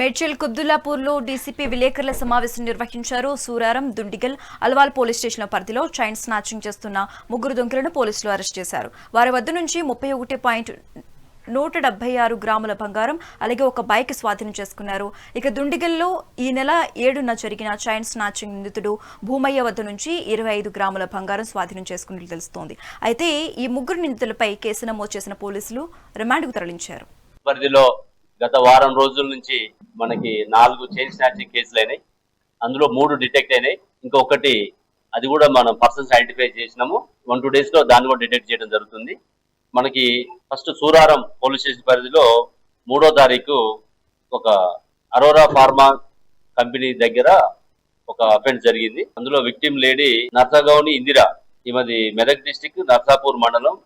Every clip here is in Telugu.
మేడ్చల్ కుబ్దుల్లాపూర్లో డీసీపీ విలేకరుల సమావేశం నిర్వహించారు. సూరారం దుండిగల్ అల్వాల్ పోలీస్ స్టేషన్ల పరిధిలో చైన్ స్నాచింగ్ చేస్తున్న ముగ్గురు దొంగలను పోలీసులు అరెస్ట్ చేశారు. వారి వద్ద నుంచి ముప్పై ఒకటి పాయింట్ నూట డెబ్బై ఆరు గ్రాముల బంగారం అలాగే ఒక బైక్ స్వాధీనం చేసుకున్నారు. ఇక దుండిగల్లో ఈ నెల ఏడున జరిగిన చైన్ స్నాచింగ్ నిందితుడు భూమయ్య వద్ద నుంచి ఇరవై ఐదు గ్రాముల బంగారం స్వాధీనం చేసుకున్నట్లు తెలుస్తోంది. అయితే ఈ ముగ్గురు నిందితులపై కేసు నమోదు చేసిన పోలీసులు రిమాండ్కు తరలించారు. పరిధిలో గత వారం రోజుల నుంచి మనకి నాలుగు చైన్ స్నాచింగ్ కేసులు అయినాయి. అందులో మూడు డిటెక్ట్ అయినాయి. ఇంకొకటి అది కూడా మనం పర్సన్స్ ఐడెంటిఫై చేసినాము. వన్ టూ డేస్లో దాన్ని కూడా డిటెక్ట్ చేయడం జరుగుతుంది. మనకి ఫస్ట్ సూరారం పోలీస్ స్టేషన్ పరిధిలో మూడో తారీఖు ఒక అరోరా ఫార్మా కంపెనీ దగ్గర ఒక అఫెన్స్ జరిగింది. అందులో విక్టిమ్ లేడీ నర్సగౌని ఇందిరా ఈమెది మెదక్ డిస్టిక్ నర్సాపూర్ మండలం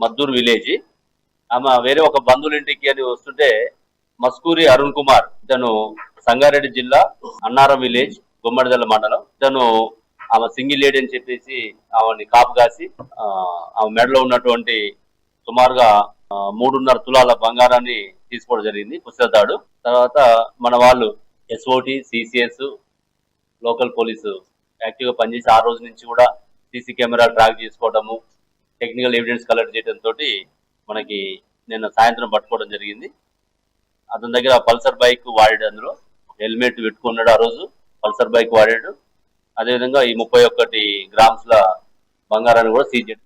మద్దూర్ విలేజ్. ఆమె వేరే ఒక బంధువుల ఇంటికి అని వస్తుంటే మస్కూరి అరుణ్ కుమార్ ఇతను సంగారెడ్డి జిల్లా అన్నారం విలేజ్ గుమ్మడిదల మండలం. ఇతను ఆమె సింగిల్ లేడీ అని చెప్పేసి ఆమెని కాపు కాసి ఆమె మెడలో ఉన్నటువంటి సుమారుగా మూడున్నర తులాల బంగారాన్ని తీసుకోవడం జరిగింది పుస్తకతాడు తర్వాత మన వాళ్ళు ఎస్ఓటి సిసిఎస్ లోకల్ పోలీసు యాక్టివ్గా పనిచేసి ఆ రోజు నుంచి కూడా సీసీ కెమెరా ట్రాక్ చేసుకోవడము టెక్నికల్ ఎవిడెన్స్ కలెక్ట్ చేయడం తోటి మనకి నిన్న సాయంత్రం పట్టుకోవడం జరిగింది. అతని దగ్గర పల్సర్ బైక్ వాడాడు అందులో. హెల్మెట్ పెట్టుకున్నాడు ఆ రోజు. పల్సర్ బైక్ వాడాడు. అదేవిధంగా ఈ ముప్పై ఒక్కటి గ్రామ్స్ల బంగారాన్ని కూడా సీజ్ చేయడం